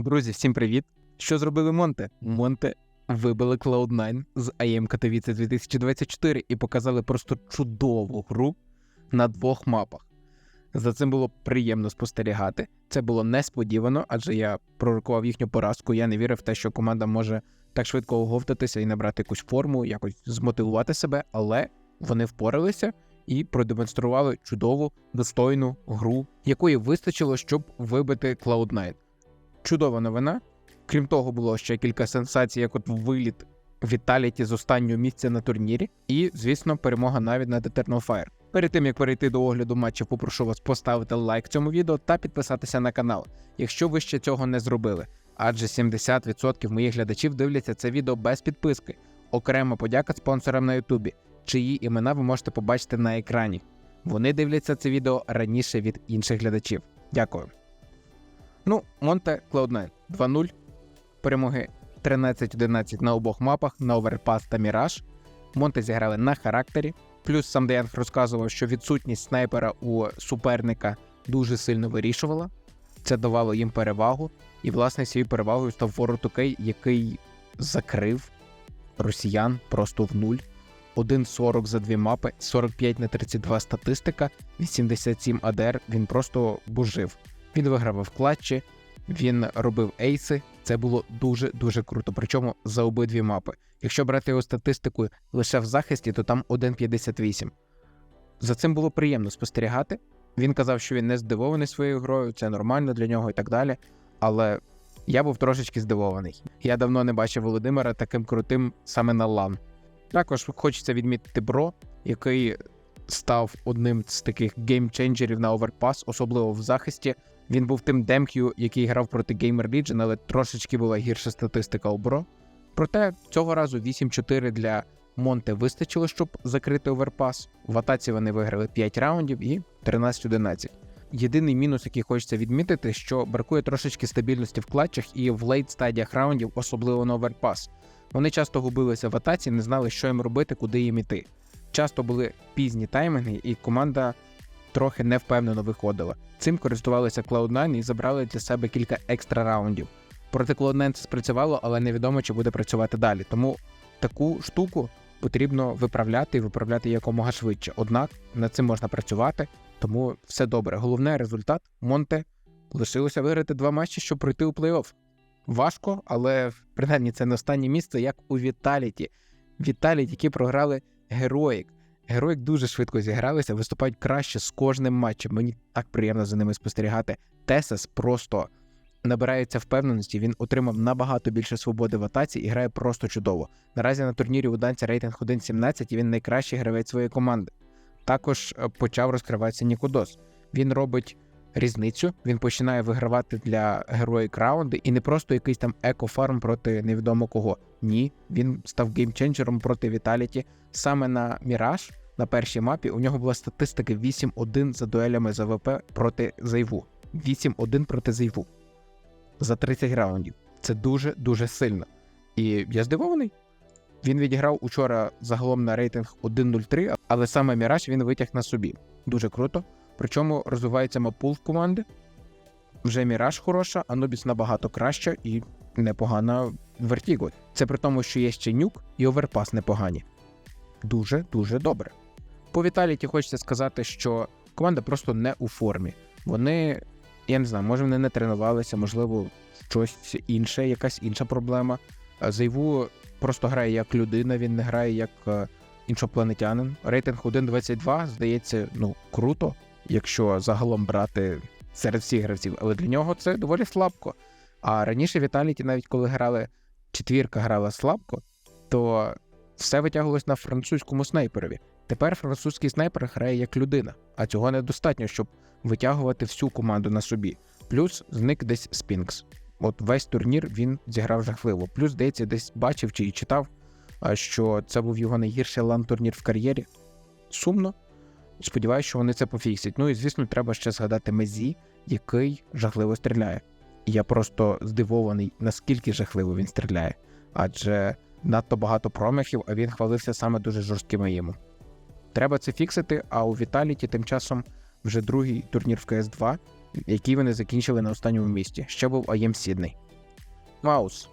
Друзі, всім привіт! Що зробили Монте? Монте вибили Cloud9 з АЄМ Катовіце 2024 і показали просто чудову гру на двох мапах. За цим було приємно спостерігати. Це було несподівано, адже я пророкував їхню поразку. Я не вірив в те, що команда може так швидко оговтатися і набрати якусь форму, якось змотивувати себе, але вони впоралися і продемонстрували чудову, достойну гру, якої вистачило, щоб вибити Cloud9 чудова новина. Крім того, було ще кілька сенсацій, як от виліт Віталіті з останнього місця на турнірі, і, звісно, перемога навіть над Eternal Fire. Перед тим як перейти до огляду матчів, попрошу вас поставити лайк цьому відео та підписатися на канал, якщо ви ще цього не зробили. Адже 70% моїх глядачів дивляться це відео без підписки. Окрема подяка спонсорам на Ютубі, чиї імена ви можете побачити на екрані. Вони дивляться це відео раніше від інших глядачів. Дякую. Ну, Монте Cloud9 2-0. Перемоги 13-11 на обох мапах на Оверпас та Міраж. Монте зіграли на характері. Плюс сам Деянг розказував, що відсутність снайпера у суперника дуже сильно вирішувала. Це давало їм перевагу. І, власне, цією перевагою став Ворот Окей, який закрив росіян просто в нуль. 1.40 за дві мапи, 45 на 32 статистика, 87 АДР. Він просто божив. Він вигравав клатчі, він робив ейси. Це було дуже дуже круто. Причому за обидві мапи. Якщо брати його статистику лише в захисті, то там 1.58. За цим було приємно спостерігати. Він казав, що він не здивований своєю грою, це нормально для нього і так далі. Але я був трошечки здивований. Я давно не бачив Володимира таким крутим саме на лан. Також хочеться відмітити Бро, який став одним з таких геймченджерів на оверпас, особливо в захисті. Він був тим демк'ю, який грав проти Gamer Legion, але трошечки була гірша статистика у Бро. Проте цього разу 8-4 для Монте вистачило, щоб закрити оверпас. В атаці вони виграли 5 раундів і 13-11. Єдиний мінус, який хочеться відмітити, що бракує трошечки стабільності в клатчах і в лейт стадіях раундів, особливо на оверпас. Вони часто губилися в атаці, не знали, що їм робити, куди їм іти. Часто були пізні таймінги, і команда трохи невпевнено виходила. Цим користувалися Cloud9 і забрали для себе кілька екстра раундів. Проти Cloud9 це спрацювало, але невідомо, чи буде працювати далі. Тому таку штуку потрібно виправляти і виправляти якомога швидше. Однак над цим можна працювати, тому все добре. Головне результат Монте лишилося виграти два матчі, щоб пройти у плей-офф. Важко, але принаймні це не останнє місце, як у Віталіті. Віталіті, які програли Героїк. Героїк дуже швидко зігралися, виступають краще з кожним матчем. Мені так приємно за ними спостерігати. Тесес просто набирається впевненості. Він отримав набагато більше свободи в атаці і грає просто чудово. Наразі на турнірі у Данця рейтинг 1.17 і він найкращий гравець своєї команди. Також е, почав розкриватися Нікудос. Він робить різницю. Він починає вигравати для героїк раунди і не просто якийсь там екофарм проти невідомо кого. Ні, він став геймченджером проти Віталіті. Саме на Міраж на першій мапі у нього була статистика 8-1 за дуелями з АВП проти Зайву. 8-1 проти Зайву за 30 раундів. Це дуже дуже сильно. І я здивований. Він відіграв учора загалом на рейтинг 1.03, але саме Міраж він витяг на собі. Дуже круто. Причому розвивається мапул в команди. Вже Міраж хороша, Анубіс набагато краща і непогана Вертіго. Це при тому, що є ще нюк і оверпас непогані. Дуже дуже добре. По Віталіті хочеться сказати, що команда просто не у формі. Вони, я не знаю, може вони не тренувалися, можливо, щось інше, якась інша проблема. Зайву просто грає як людина, він не грає як е, іншопланетянин. Рейтинг 1.22, здається, ну круто, якщо загалом брати серед всіх гравців, але для нього це доволі слабко. А раніше Віталіті, навіть коли грали четвірка грала слабко, то все витягувалось на французькому снайперові. Тепер французький снайпер грає як людина, а цього недостатньо, щоб витягувати всю команду на собі. Плюс зник десь Спінкс. От весь турнір він зіграв жахливо. Плюс, здається, десь бачив чи читав, що це був його найгірший лан-турнір в кар'єрі. Сумно. Сподіваюся, що вони це пофіксять. Ну і звісно, треба ще згадати Мезі, який жахливо стріляє. І я просто здивований, наскільки жахливо він стріляє. Адже надто багато промахів, а він хвалився саме дуже жорсткими йому. Треба це фіксити, а у Віталіті тим часом вже другий турнір в КС2, який вони закінчили на останньому місці. Ще був АЄМ Сідней. Маус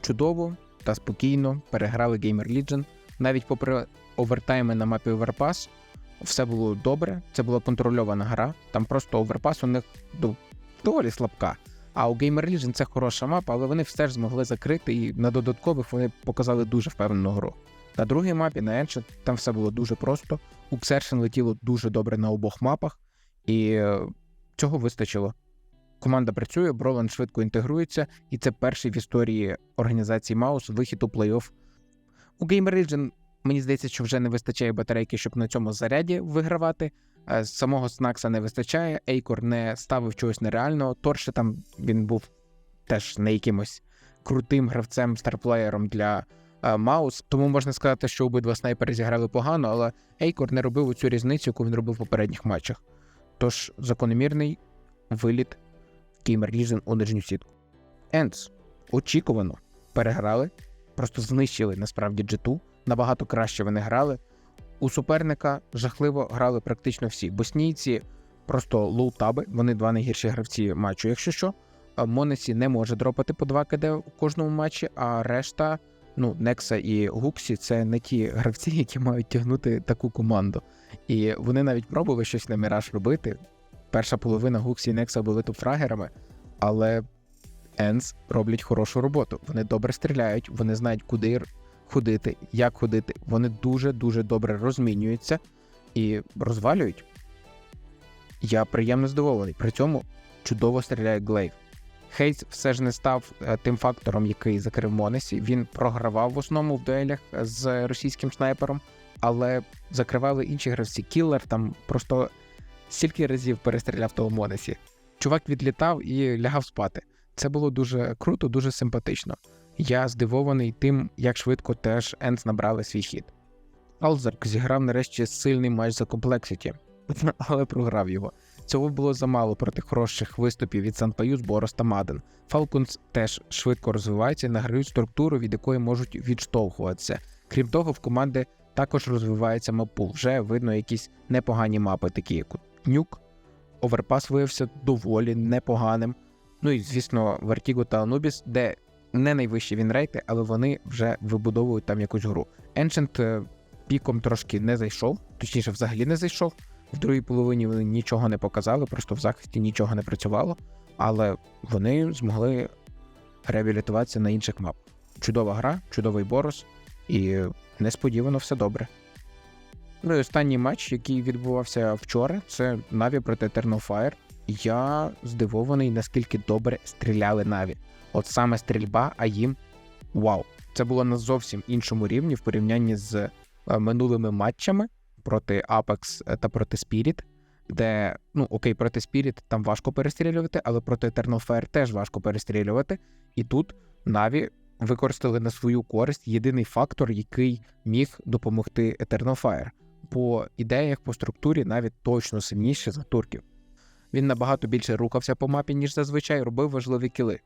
чудово та спокійно переграли Gamer Legion. Навіть попри овертайми на мапі Overpass, все було добре. Це була контрольована гра. Там просто оверпас у них доволі слабка. А у Gamer Legion це хороша мапа, але вони все ж змогли закрити, і на додаткових вони показали дуже впевнену гру. На другій мапі, на Ancient, там все було дуже просто. У Xerxen летіло дуже добре на обох мапах, і е, цього вистачило. Команда працює, Броланд швидко інтегрується, і це перший в історії організації Маус вихід у плей-офф. У Gamer Legion, мені здається, що вже не вистачає батарейки, щоб на цьому заряді вигравати. Е, Самого Снакса не вистачає, Ейкор не ставив чогось нереального. Торше там він був теж не якимось крутим гравцем, старплеєром для е, Маус. Тому можна сказати, що обидва снайпери зіграли погано, але Ейкор не робив цю різницю, яку він робив в попередніх матчах. Тож закономірний виліт Gamer Legion у нижню сітку. Ends очікувано переграли, просто знищили насправді G2. Набагато краще вони грали. У суперника жахливо грали практично всі. Боснійці просто лоу-таби, вони два найгірші гравці матчу. Якщо що, Монесі не може дропати по 2 КД у кожному матчі, а решта, ну, Некса і Гуксі це не ті гравці, які мають тягнути таку команду. І вони навіть пробували щось на Міраж робити. Перша половина Гуксі і Некса були топ-фрагерами, але Енс роблять хорошу роботу. Вони добре стріляють, вони знають, куди ходити, як ходити. Вони дуже-дуже добре розмінюються і розвалюють. Я приємно здивований. При цьому чудово стріляє Глейв. Хейс все ж не став е, тим фактором, який закрив Монесі. Він програвав в основному в дуелях з російським снайпером, але закривали інші гравці. Кіллер там просто стільки разів перестріляв того Монесі. Чувак відлітав і лягав спати. Це було дуже круто, дуже симпатично. Я здивований тим, як швидко теж Енс набрали свій хід. Алзарк зіграв нарешті сильний матч за комплексіті, але програв його. Цього було замало проти хороших виступів від Санпаюз, Борос та Маден. Falcons теж швидко розвиваються і награють структуру, від якої можуть відштовхуватися. Крім того, в команди також розвивається мапул. Вже видно якісь непогані мапи, такі як Нюк. Оверпас виявився доволі непоганим. Ну і звісно, Vertigo та Anubis, де не найвищі вінрейти, але вони вже вибудовують там якусь гру. Ancient е, піком трошки не зайшов, точніше, взагалі не зайшов. В другій половині вони нічого не показали, просто в захисті нічого не працювало, але вони змогли реабілітуватися на інших мапах. Чудова гра, чудовий борос, і несподівано все добре. Ну і останній матч, який відбувався вчора, це Наві проти Eternal Fire. Я здивований, наскільки добре стріляли Наві. От саме стрільба, а їм вау! Це було на зовсім іншому рівні в порівнянні з е, минулими матчами проти Apex та проти Spirit, де, ну окей, проти Spirit там важко перестрілювати, але проти Eternal Fire теж важко перестрілювати. І тут Наві використали на свою користь єдиний фактор, який міг допомогти Eternal Fire. По ідеях, по структурі навіть точно сильніше за турків. Він набагато більше рухався по мапі, ніж зазвичай робив важливі кіли.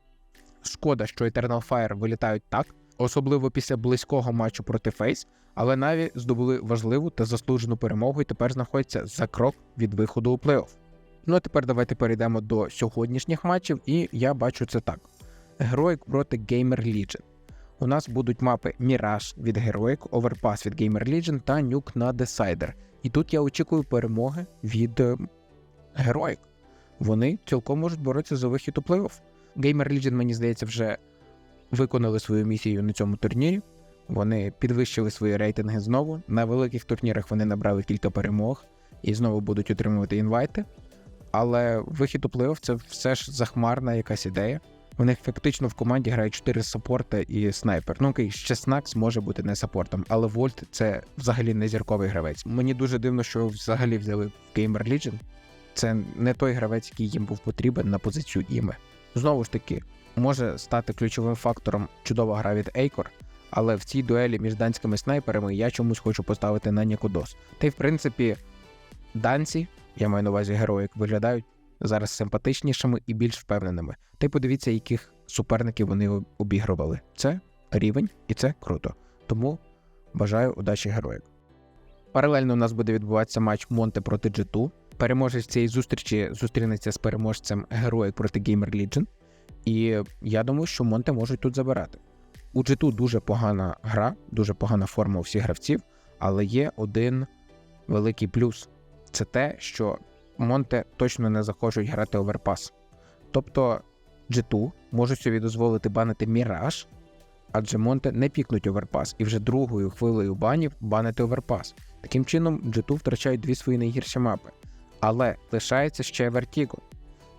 Шкода, що Eternal Fire вилітають так, особливо після близького матчу проти Фейс, але Наві здобули важливу та заслужену перемогу і тепер знаходяться за крок від виходу у плей-офф. Ну а тепер давайте перейдемо до сьогоднішніх матчів, і я бачу це так: Героїк проти Gamer Legion. У нас будуть мапи Mirage від Heroic, Overpass від Gamer Legion та Nuke на Decider. І тут я очікую перемоги від е, Heroic. Вони цілком можуть боротися за вихід у плей-офф. Gamer Legion, мені здається, вже виконали свою місію на цьому турнірі. Вони підвищили свої рейтинги знову. На великих турнірах вони набрали кілька перемог і знову будуть отримувати інвайти. Але вихід у плей-офф це все ж захмарна якась ідея. У них фактично в команді грають 4 саппорта і снайпер. Ну окей, ще Снакс може бути не саппортом, але Вольт це взагалі не зірковий гравець. Мені дуже дивно, що взагалі взяли в Gamer Legion. Це не той гравець, який їм був потрібен на позицію іме. Знову ж таки, може стати ключовим фактором чудова гра від Ейкор, але в цій дуелі між данськими снайперами я чомусь хочу поставити на Нікудос. Та й в принципі, данці, я маю на увазі герої, виглядають зараз симпатичнішими і більш впевненими. Та й подивіться, яких суперників вони обігрували. Це рівень і це круто. Тому бажаю удачі героїк. Паралельно у нас буде відбуватися матч Монте проти G2. Переможець цієї зустрічі зустрінеться з переможцем Героїк проти Gamer Legion. І я думаю, що Монте можуть тут забирати. У G2 дуже погана гра, дуже погана форма у всіх гравців, але є один великий плюс: це те, що Монте точно не захочуть грати оверпас. Тобто G2 можуть собі дозволити банити Міраж, адже Монте не пікнуть оверпас, і вже другою хвилею банів банити оверпас. Таким чином, G2 втрачають дві свої найгірші мапи. Але лишається ще Vertigo.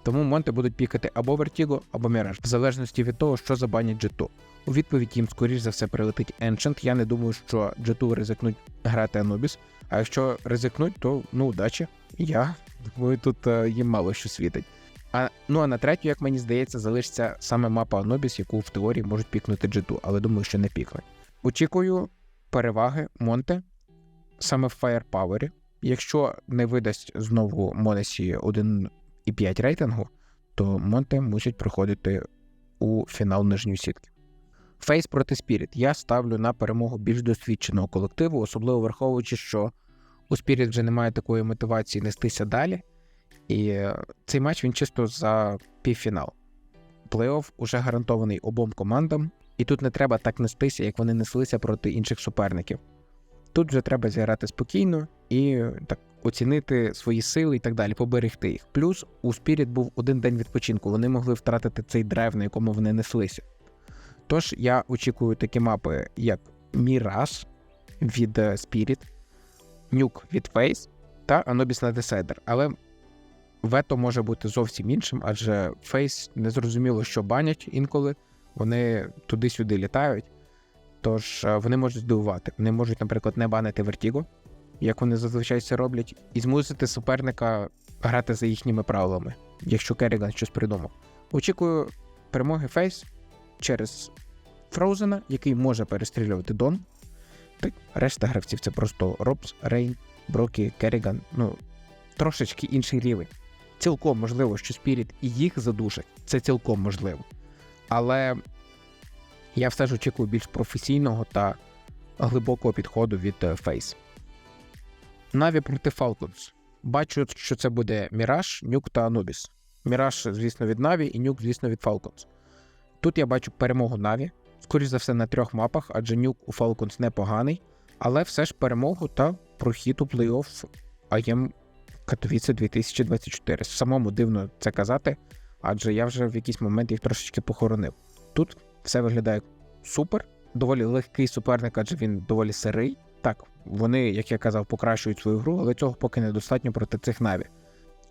Тому Монте будуть пікати або Vertigo, або Mirage, в залежності від того, що забанять G2. У відповідь їм, скоріш за все, прилетить Ancient. Я не думаю, що G2 ризикнуть грати Anubis. А якщо ризикнуть, то ну удачі. Я думаю, тут е, їм мало що світить. А, ну а на третю, як мені здається, залишиться саме мапа Anubis, яку в теорії можуть пікнути G2, але думаю, що не пікнуть. Очікую переваги Монте саме в Firepower. Якщо не видасть знову Монесі 1,5 рейтингу, то Монте мусять проходити у фінал нижньої сітки. Фейс проти Спіріт. Я ставлю на перемогу більш досвідченого колективу, особливо враховуючи, що у Спіріт вже немає такої мотивації нестися далі. І е, цей матч він чисто за півфінал. Плей-офф уже гарантований обом командам, і тут не треба так нестися, як вони неслися проти інших суперників. Тут вже треба зіграти спокійно і так оцінити свої сили і так далі, поберегти їх. Плюс у Spirit був один день відпочинку, вони могли втратити цей драйв, на якому вони неслися. Тож я очікую такі мапи, як Mirage від е, Spirit, Nuke від Face та Anubis на Decider. Але вето може бути зовсім іншим, адже Face незрозуміло, що банять інколи, вони туди-сюди літають. Тож е, вони можуть здивувати. Вони можуть, наприклад, не банити Vertigo, як вони зазвичай це роблять, і змусити суперника грати за їхніми правилами, якщо Керріган щось придумав. Очікую перемоги Фейс через Фроузена, який може перестрілювати Дон. Так, решта гравців це просто Робс, Рейн, Брокі, Керріган. Ну, трошечки інший рівень. Цілком можливо, що Спіріт і їх задушать. Це цілком можливо. Але я все ж очікую більш професійного та глибокого підходу від Фейс. Наві проти Falcons. Бачу, що це буде Міраж, Нюк та Анубіс. Міраж, звісно, від Наві, і Нюк, звісно, від Falcons. Тут я бачу перемогу Наві, скоріш за все, на трьох мапах, адже Нюк у Falcons непоганий, але все ж перемогу та прохід у плей-офф АЄМ Катовіце 2024. Самому дивно це казати, адже я вже в якийсь момент їх трошечки похоронив. Тут все виглядає супер, доволі легкий суперник, адже він доволі сирий. Так, вони, як я казав, покращують свою гру, але цього поки недостатньо проти цих наві.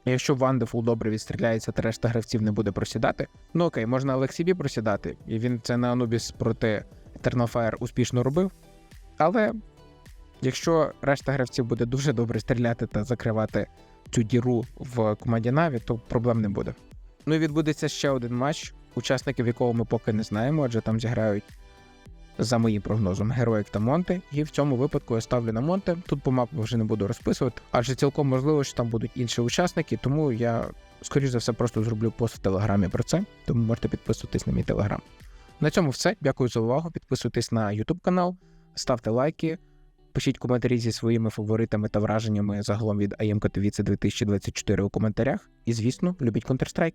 Якщо Вандефул добре відстріляється, та решта гравців не буде просідати. Ну окей, можна Алексібі просідати, і він це на Анубіс проти Eternal Fire успішно робив. Але якщо решта гравців буде дуже добре стріляти та закривати цю діру в команді Наві, то проблем не буде. Ну і відбудеться ще один матч, учасників якого ми поки не знаємо, адже там зіграють, за моїм прогнозом, Героїк та Монте. І в цьому випадку я ставлю на Монте. Тут по мапу вже не буду розписувати, адже цілком можливо, що там будуть інші учасники, тому я, скоріш за все, просто зроблю пост в телеграмі про це, тому можете підписуватись на мій телеграм. На цьому все. Дякую за увагу. Підписуйтесь на YouTube канал, ставте лайки. Пишіть коментарі зі своїми фаворитами та враженнями загалом від АМ Катовіце 2024 у коментарях. І, звісно, любіть Counter-Strike.